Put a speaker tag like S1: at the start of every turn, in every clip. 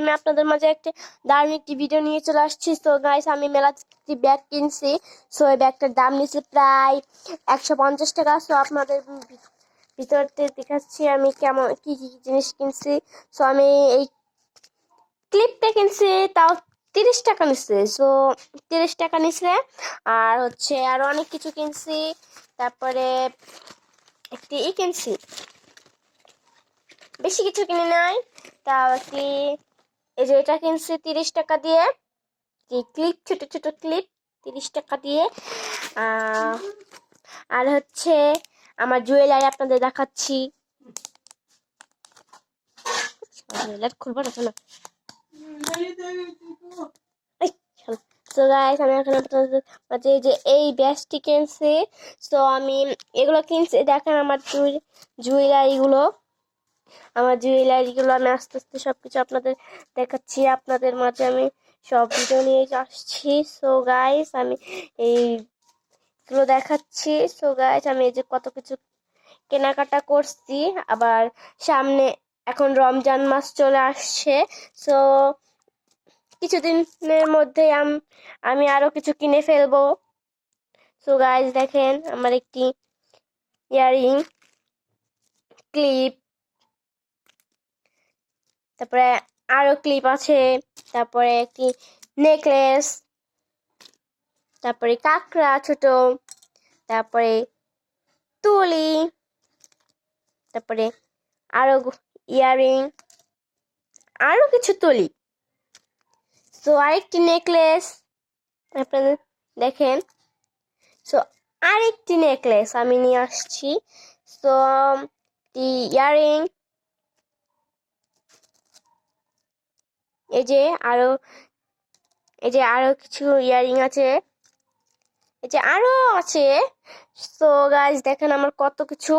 S1: আমি আপনাদের মাঝে একটি দারুণ একটি ভিডিও নিয়ে চলে আসছি। তো গাইস আমি মেলা একটি ব্যাগ কিনছি। সো এই ব্যাগটার দাম নিচ্ছে প্রায় একশো পঞ্চাশ টাকা। সো আপনাদের ভিতরতে দেখাচ্ছি আমি কেমন, কি কি জিনিস কিনছি। সো আমি এই ক্লিপটা কিনছি, তাও তিরিশ টাকা নিচ্ছে। সো তিরিশ টাকা নিচ্ছে। আর হচ্ছে আরও অনেক কিছু কিনছি। তারপরে একটি ই কিনছি। বেশি কিছু কিনে নাই। তাও একটি এই যে এটা কিনছি তিরিশ টাকা দিয়ে। ক্লিপ, ছোট ছোট ক্লিপ, তিরিশ টাকা দিয়ে। আর হচ্ছে আমার জুয়েলারি আপনাদের দেখাচ্ছি। জুয়েলারি তো গাইস আমি এখন আপনাদের যে এই ব্যাসটি কিনছি। তো আমি এগুলো কিনছি, দেখেন আমার জুয়েলারিগুলো। আমার জুয়েলারিগুলো আমি আস্তে আস্তে সব কিছু আপনাদের দেখাচ্ছি। আপনাদের মাঝে আমি সব ভিডিও নিয়ে আসছি। সো গাইস আমি এইগুলো দেখাচ্ছি। সো গাইস আমি এই যে কত কিছু কেনাকাটা করছি। আবার সামনে এখন রমজান মাস চলে আসছে। সো কিছুদিনের মধ্যেই আম- আমি আরও কিছু কিনে ফেলব। সো গাইস দেখেন আমার একটি ইয়ারিং ক্লিপ। তারপরে আরও ক্লিপ আছে, তারপরে একটি নেকলেস তারপরে কাঁকড়া ছোট, তারপরে তুলি, তারপরে আরও ইয়ারিং আরও কিছু তুলি। তো আরেকটি নেকলেস আপনারা দেখেন। সো আরেকটি নেকলেস আমি নিয়ে আসছি। সো ইয়ারিং এই যে আরও, এই যে আরও কিছু ইয়ারিং আছে। এই যে আরও আছে। তো গাইজ দেখেন আমার কত কিছু।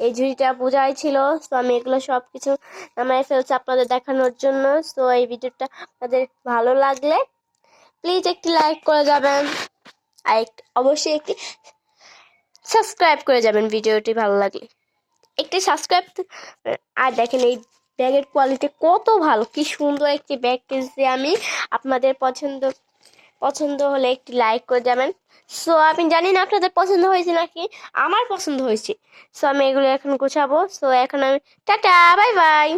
S1: এই ঝুড়িটা বোঝাই ছিল। তো আমি এগুলো সব কিছু নামায় ফেলছি আপনাদের দেখানোর জন্য। তো এই ভিডিওটা আপনাদের ভালো লাগলে প্লিজ একটি লাইক করে যাবেন। আর অবশ্যই একটি সাবস্ক্রাইব করে যাবেন ভিডিওটি ভালো লাগলে। একটি সাবস্ক্রাইব আর দেখেন এই ব্যাগের কোয়ালিটি কত ভালো, কি সুন্দর একটি ব্যাগ কিনছি আমি। আপনাদের পছন্দ পছন্দ হলে একটি লাইক করে যাবেন। সো আমি জানি না আপনাদের পছন্দ হয়েছে নাকি, আমার পছন্দ হয়েছে। সো আমি এগুলো এখন গোছাবো। সো এখন আমি টাটা বাই বাই